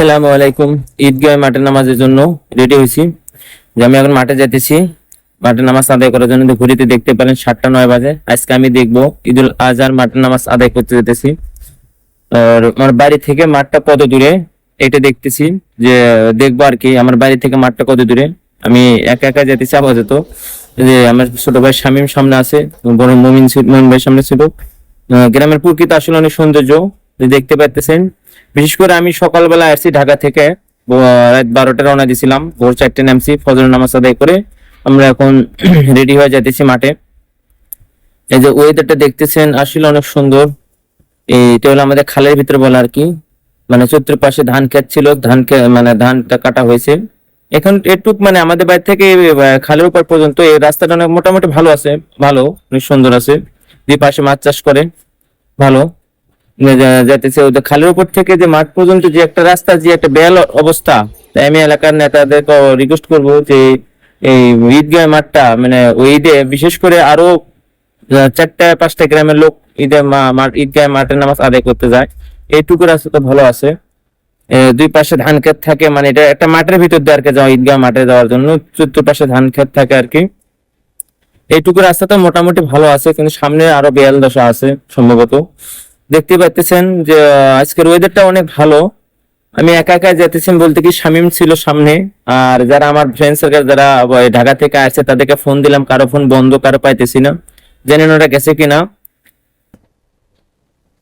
আসসালামু আলাইকুম। ঈদগাহ মাঠে নামাজের জন্য রেডি হয়েছি। যে আমি এখন মাঠে যেতেছি মাঠে নামাজ আদায় করার জন্য ঘুরিতে দেখতে পারেন সাতটা নয় বাজে। আজকে আমি দেখব ঈদুল আজহার মাঠে নামাজ আদায় করতে যেতেছি। আর আমার বাড়ি থেকে মাঠটা কত দূরে এটা দেখতেছি। যে দেখব আর কি, আমার বাড়ি থেকে মাঠটা কত দূরে। আমি একা একা যেতেছি আপাতত। যে আমার ছোট ভাই শামীম সামনে আছে বড় মমিন মমিন ভাই সামনে ছিল। গ্রামের প্রকৃতি আসলে অনেক সৌন্দর্য দেখতে পাইতেছেন। বিশেষ করে আমি সকালবেলা আসছি ঢাকা থেকে। রাত বারোটা রওনা দিয়েছিলাম। ভোর চারটে নামছি, ফজর নামাজ আদায় করে আমরা এখন রেডি হয়ে যাইতেছি মাঠে। এই যে ওয়েদারটা দেখতেছেন, আসলে অনেক সুন্দর। এইটা হলো আমাদের খালের ভিতরে বলা আর কি। মানে চতুর্পাশে ধান ক্ষেত ছিল, ধান মানে ধানটা কাটা হয়েছে। এখন এটুক মানে আমাদের বাড়ি থেকে খালের উপর পর্যন্ত এই রাস্তাটা অনেক মোটামুটি ভালো আছে, ভালো, অনেক সুন্দর আছে। দুই পাশে মাছ চাষ করে, ভালো। যাইতেছে ওদের খালের উপর থেকে যে মাঠ পর্যন্ত যে একটা রাস্তা, যে একটা বেল অবস্থা তাই আমি এলাকার নেতাদেরকে রিকোয়েস্ট করব যে এই ঈদগাহ মাঠটা মানে ওই ঈদে বিশেষ করে আরও চারটা, পাঁচটা গ্রামের লোক ঈদে ঈদগাহ মাঠের নামাজ আদায় করতে যায়। এইটুকু রাস্তা তো ভালো আছে। দুই পাশে ধান ক্ষেত থাকে মানে এটা একটা মাঠের ভিতর দিয়ে আর কি যাওয়া, ঈদগাহ মাঠে যাওয়ার জন্য। চতুর্পাশে ধান ক্ষেত থাকে আর কি। এইটুকু রাস্তাটা মোটামুটি ভালো আছে, কিন্তু সামনে আরও বেয়াল দশা আছে, সম্ভবত। দেখতে পাচ্ছেন যে আজকের ওয়েদারটা অনেক ভালো। আমি একা একা যেতেছেন বলতে কি শামিম ছিল সামনে। আর যারা আমার ফ্রেন্ড সার্কেল যারা ঢাকা থেকে আসছে, তাদেরকে ফোন দিলাম, কারও ফোন বন্ধ, কারও পাইতেছি না। জানেন ওরা গেছে কিনা।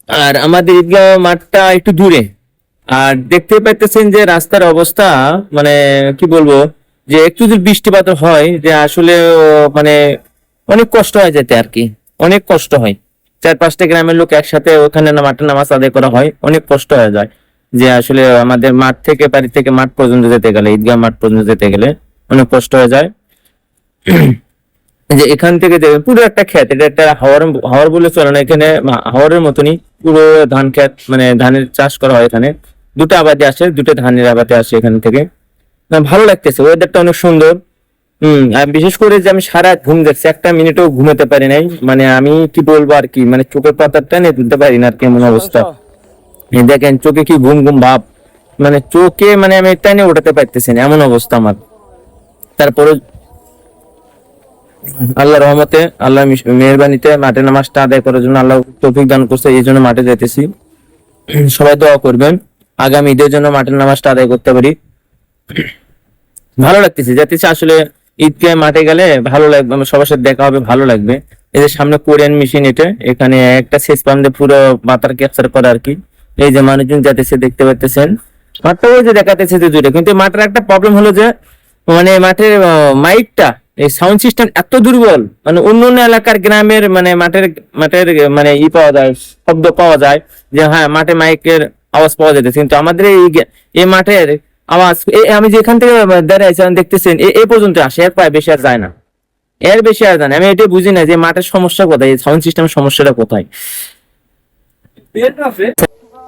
আর আমাদের ঈদগাহ মাঠটা একটু দূরে। আর দেখতে পাইতেছেন যে, রাস্তার অবস্থা মানে কি বলব, যে একটু যদি বৃষ্টিপাত হয়, যে আসলে মানে অনেক কষ্ট হয়ে যেতে আর কি। অনেক কষ্ট হয়। চার পাঁচটা গ্রামের লোক একসাথে ওখানে মাঠে নামাজ আদায় করা হয়। অনেক কষ্ট হয়ে যায় যে আসলে আমাদের মাঠ থেকে, বাড়ি থেকে মাঠ পর্যন্ত যেতে গেলে, ঈদগাহ মাঠ পর্যন্ত যেতে গেলে অনেক কষ্ট হয়ে যায়। যে এখান থেকে যে পুরো একটা ক্ষেত, এটা একটা হাওয়ার হাওয়ার বলে চলে না, এখানে হাওয়ারের মতনই পুরো ধান ক্ষেত মানে ধানের চাষ করা হয় এখানে। দুটো আবাদে আসে, দুটো ধানের আবাদে আসে এখান থেকে। ভালো লাগতেছে ওয়েদারটা অনেক সুন্দর। হম বিশেষ করে যে আমি সারা ঘুম দেখছি একটা মিনিটও ঘুমাতে পারি নাই। মানে আমি কি বলব আর কি মানে চোখের পাতাটা নিয়ে তুলতে পারি না আর কি এমন অবস্থা। দেখেন চোখে কি ঘুম ঘুম ভাব। মানে চোখে মানে আমি টেনে ওঠাতে পারতেছি না এমন অবস্থা আমার। তারপরে আল্লাহ রহমতে আল্লাহ মেহেরবানিতে মাঠে নামাজটা আদায় করার জন্য আল্লাহ তৌফিক দান করছে এই জন্য মাঠে যেতেছি সবাই দোয়া করবেন আগামী ঈদের জন্য মাঠের নামাজটা আদায় করতে পারি। ভালো লাগতেছে যাতেছে আসলে ঈদকে মাঠে গেলে ভালো লাগবে সবার সাথে দেখা হবে, ভালো লাগবে। এদের সামনে কোরিয়ান মেশিন এটা, এখানে একটা শেষ পাম্প দিয়ে পুরো মাথার ক্যাপচার করা আর কি। এই যে মানুষজন যাতেছে দেখতে পাচ্ছেন মাঠটা ওই যে দেখাতেছে যে দূরে কিন্তু মাঠের একটা প্রবলেম হলো যে মানে মাঠের মাইকটা, এই সাউন্ড সিস্টেম এত দুর্বল মানে অন্য অন্য এলাকার গ্রামের মানে মাঠের মাঠের মানে ই পাওয়া যায়, শব্দ পাওয়া যায়, যে হ্যাঁ মাঠে মাইকের আওয়াজ পাওয়া যেতেছে কিন্তু আমাদের এই এই মাঠের আওয়াজ আমি যেখান থেকে আছি দেখতেছেন, এ পর্যন্ত আসে এর প্রায় বেশি আর যায় না। এর বেশি আর যায় না। আমি এটাই বুঝি না যে মাঠের সমস্যা কোথায় সাউন্ড সিস্টেমের সমস্যাটা কোথায়।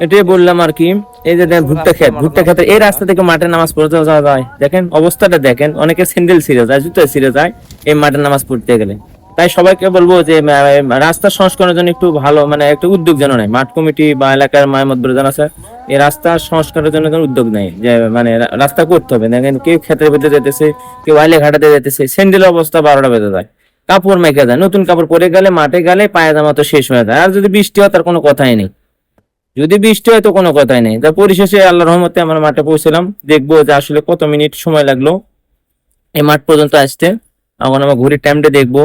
এটাই বললাম আর কি, এই যে ভুট্টা ক্ষেত, ভুট্টা ক্ষেতের এই রাস্তা থেকে মাঠে নামাজ পড়তে যাওয়া যায়। দেখেন, অবস্থাটা দেখেন অনেকে স্যান্ডেল ছিঁড়ে যায়, জুতো ছিঁড়ে যায়, এই মাঠের নামাজ পড়তে গেলে। তাই সবাইকে বলব যে রাস্তা সংস্কারের জন্য একটু ভালো মানে একটু উদ্যোগ যেন নেয়। মাঠ কমিটি বা এলাকার মাহমদ প্রধান আছে, এই রাস্তা সংস্কারের জন্য যেন উদ্যোগ নেয়। যে মানে রাস্তা করতে হবে। দেখেন, কেউ ক্ষেতের ভেতরে যেতেছে, কেউ আইলে ঘাটাতে যেতেছে স্যান্ডেল অবস্থা বারোটা বেজে যায়। কাপড় মেখে যায়, নতুন কাপড় পরে গেলে মাঠে গেলে পায়ে জামা তো শেষ হয়ে যায়। আর যদি বৃষ্টি হয়, তার কোনো কথাই নেই। যদি বৃষ্টি হয়, তো কোনো কথাই নেই। তা পরিশেষে আল্লাহ রহমতে আমরা মাঠে পৌঁছলাম। দেখব যে আসলে কত মিনিট সময় লাগল। এই মাঠ পর্যন্ত আসতে। এখন আমার ঘড়ির টাইমটা দেখব।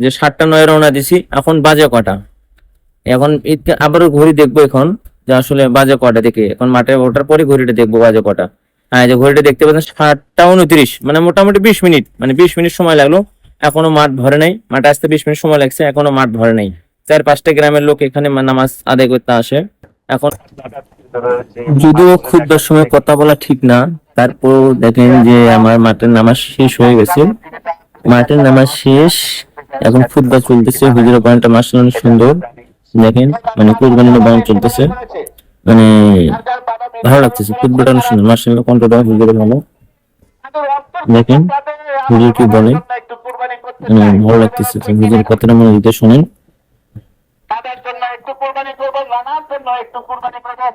যে সাতটা নয় রওনা দিছি, এখন বাজে কটা? এখন আবারও ঘড়ি দেখব এখন, যে আসলে বাজে কটা দেখে। এখন মাঠে ওঠার পরে ঘড়িটা দেখব বাজে কটা। হ্যাঁ যে ঘড়িটা দেখতে পাচ্ছেন, সাতটা উনত্রিশ মানে মোটামুটি বিশ মিনিট মানে বিশ মিনিট সময় লাগল। এখনও মাঠ ভরে নাই, মাঠে আসতে বিশ মিনিট সময় লাগছে, এখনও মাঠ ভরে নাই। চার পাঁচটা গ্রামের লোক এখানে নামাজ আদায় করতে আসে। এখন যদিও খুব সময় কথা বলা ঠিক না তারপর দেখেন যে আমার মাঠের নামাজ শেষ হয়ে গেছে। মাঠের নামাজ শেষ এখন ফুটবল চলতেছে হুজুর পয়েন্টটা মাসাল অনেক সুন্দর। দেখেন মানে কুরবানির বয়ান চলতেছে। মানে ভালো লাগতেছে, ফুটবলটা অনেক সুন্দর। মাসাল কন্ট্রোলটা হুজুরের ভালো। দেখেন, হুজুর কি বলে? মানে ভালো লাগতেছে হুজুর কথাটা মনে দিতে শোনেন। তাদের জন্য একটু কোরবানি করবেন রানার জন্য একটু কোরবানি করবেন।